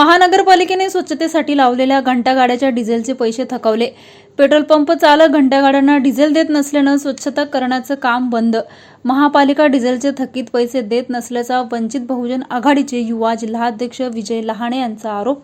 महानगरपालिकेने स्वच्छतेसाठी लावलेल्या घंटागाड्याच्या डिझेलचे पैसे थकवले. पेट्रोल पंप चालक घंटागाड्यांना डिझेल देत नसल्यानं स्वच्छता करण्याचं काम बंद. महापालिका डिझेलचे थकीत पैसे देत नसल्याचा वंचित बहुजन आघाडीचे युवा जिल्हाध्यक्ष विजय लहाणे यांचा आरोप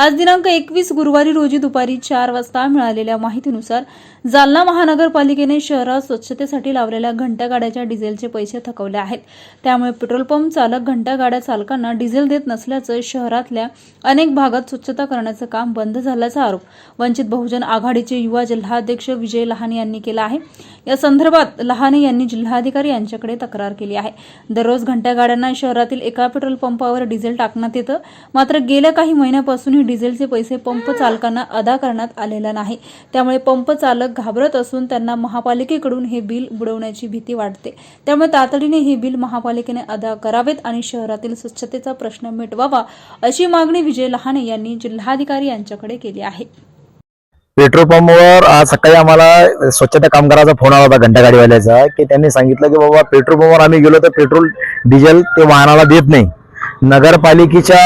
आज दिनांक एकवीस गुरुवारी रोजी दुपारी चार वाजता मिळालेल्या माहितीनुसार जालना महानगरपालिकेने शहरात स्वच्छतेसाठी लावलेल्या घंटागाड्याच्या डिझेलचे पैसे थकवले आहेत. त्यामुळे पेट्रोल पंप चालक घंटागाड्या चालकांना डिझेल देत नसल्याचं शहरातल्या अनेक भागात स्वच्छता करण्याचं काम बंद झाल्याचा आरोप वंचित बहुजन आघाडीचे युवा जिल्हाध्यक्ष विजय लहाने यांनी केला आहे. या संदर्भात लहाने यांनी जिल्हाधिकारी यांच्याकडे तक्रार केली आहे. दररोज घंटागाड्यांना शहरातील एका पेट्रोल पंपावर डिझेल टाकण्यात येतं. मात्र गेल्या काही महिन्यापासून ही डिझेलचे पैसे पंप चालकांना अदा करण्यात आलेला नाही. त्यामुळे पंप चालक घाबरत असून त्यांना महापालिकेकडून हे बिल बुडवण्याची भीती वाटते. त्यामुळे तातडीने हे बिल महापालिकेने अदा करावेत आणि शहरातील स्वच्छतेचा प्रश्न मिटवावा अशी मागणी विजय लहाने यांनी जिल्हाधिकारी यांच्याकडे केली आहे. पेट्रोल पंपवर आज सकाळी आम्हाला स्वच्छता कामगाराचा फोन आला होता घंटागाडीवाल्याचा की त्यांनी सांगितलं की बाबा पेट्रोल पंपवर आम्ही गेलो तर पेट्रोल डिझेल ते वाहनाला देत नाही. नगरपालिकेच्या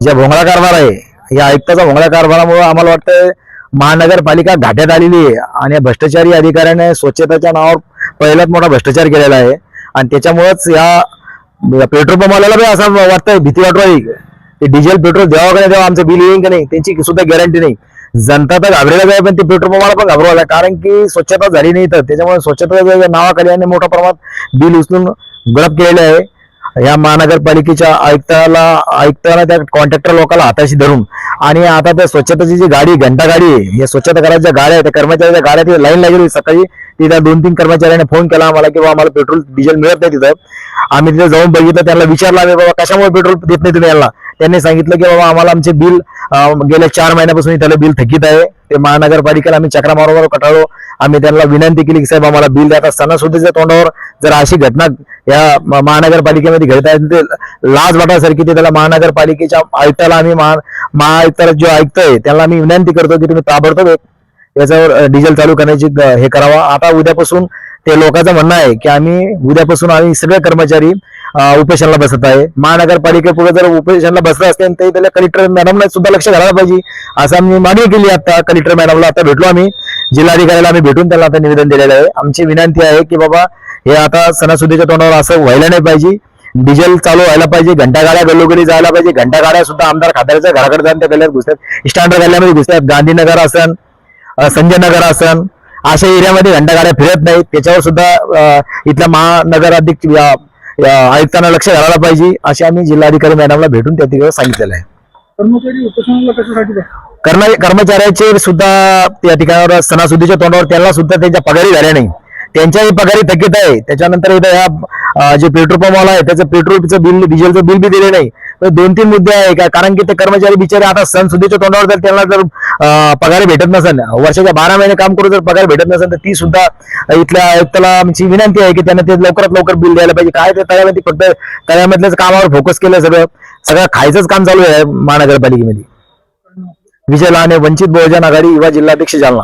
ज्या भोंगळा कारभार आहे या आयुक्ताचा भोंगळा कारभारामुळे आम्हाला वाटतं महानगरपालिका घाट्यात आलेली आहे आणि या भ्रष्टाचारी अधिकाऱ्याने स्वच्छतेच्या नावावर पहिलाच मोठा भ्रष्टाचार केलेला आहे. आणि त्याच्यामुळेच या पेट्रोल पंपवाल्याला बी असं वाटतंय भीती वाटू राहिली. ते डिझेल पेट्रोल द्यावं का नाही द्यावं आमचं बिल येईल का नाही त्यांची सुद्धा गॅरंटी नाही. जनता तर घाबरेला आहे पण ते पेट्रोल पंपाला पण घाबरवायला कारण की स्वच्छता झाली नाही तर त्याच्यामुळे स्वच्छता नावाखाली आणि मोठ्या प्रमाणात बिल उचलून गडप केलेलं आहे. या महानगरपालिकेच्या आयुक्ताला आयुक्ताला त्या कॉन्ट्रॅक्टर लोकांना हाताशी धरून. आणि आता त्या स्वच्छतेची जी गाडी घंटा गाडी आहे या स्वच्छता करायच्या गाड्या आहेत त्या कर्मचाऱ्याच्या गाड्या ती लाईन लागली सकाळी तिथं दोन तीन कर्मचाऱ्यांनी फोन केला आम्हाला की आम्हाला पेट्रोल डिझेल मिळत नाही तिथं. आम्ही तिथे जाऊन बघितलं त्यांना विचारलं आम्ही बाबा कशामुळे पेट्रोल देत नाही तुम्ही यांना? त्यांनी सांगितलं की बाबा आम्हाला आमचे बिल गेल्या चार महिन्यापासून त्याला बिल थकीत आहे. ते महानगरपालिकेला आम्ही चक्रा मारोमार कटाळलो. आम्ही त्यांना विनंती केली की साहेब आम्हाला बिल द्या. आता सणासुदीच्या तोंडावर जर अशी घटना या महानगरपालिकेमध्ये घडत आहे ते लाज वाटासारखी ते त्याला महानगरपालिकेच्या आयुक्ताला आम्ही महा महाआयुक्ताला जो आयुक्त आहे त्याला आम्ही विनंती करतो की तुम्ही ताबडतोब याच्यावर डिझेल चालू करण्याची हे करावा. आता उद्यापासून ते लोकांचं म्हणणं आहे की आम्ही उद्यापासून आम्ही सगळे कर्मचारी उपेशनला उपोषणाला बसत आहे. महानगरपालिकेपुढे जर उपोषणाला बसत असते तर त्याला कलेक्टर मॅडमला सुद्धा लक्ष घालायला पाहिजे. असं आम्ही मागणी केली आता कलेक्टर मॅडमला आता भेटलो आम्ही. जिल्हाधिकाऱ्याला आम्ही भेटून त्याला आता निवेदन दिलेलं आहे. आमची विनंती आहे की बाबा हे आता सणासुदीच्या तोंडावर असं व्हायला नाही पाहिजे. डिझेल चालू व्हायला पाहिजे. घंटा गाड्या गल्लोगली जायला पाहिजे. घंटा गाड्या सुद्धा आमदार खात्याच्या घराकडे जाऊन त्या गल्ल्यात घुसतात. स्टँडर्ड गल्ल्यामध्ये घुसतात. गांधीनगर असन संजय नगर असन अशा एरियामध्ये घंटा गाड्या फिरत नाहीत. त्याच्यावर सुद्धा इथल्या महानगर अध्यक्ष या- या आयुक्तांना लक्ष घालायला पाहिजे असे आम्ही जिल्हाधिकारी मॅडमला भेटून त्या ठिकाणी सांगितलेलं आहे. कर्मचाऱ्याचे सुद्धा त्या ठिकाणावर सणासुदीच्या तोंडावर त्यांना सुद्धा त्यांच्या पगारी झाल्या नाही. त्यांच्याही पगारी थकीत आहे. त्याच्यानंतर जे पेट्रोल पंपवाला आहे त्याचं पेट्रोलचं बिल डिझेलचं बिल बी दिले नाही. तर दोन तीन मुद्दे आहे. का कारण की ते कर्मचारी बिचारे आता सणसुदीच्या तोंडावर जर त्यांना जर पगार भेटत नसेल वर्षाच्या बारा महिने काम करून जर पगार भेटत नसेल तर ती सुद्धा इथल्या आयुक्ताला आमची विनंती आहे की त्यांना ते लवकरात लवकर बिल द्यायला पाहिजे. काय ते तळ्यामध्ये फक्त तळ्यामधल्याच कामावर फोकस केलं सगळं. सगळं खायचंच काम चालू आहे महानगरपालिकेमध्ये. विजय लहाने वंचित बहुजन आघाडी युवा जिल्हाध्यक्ष जालना.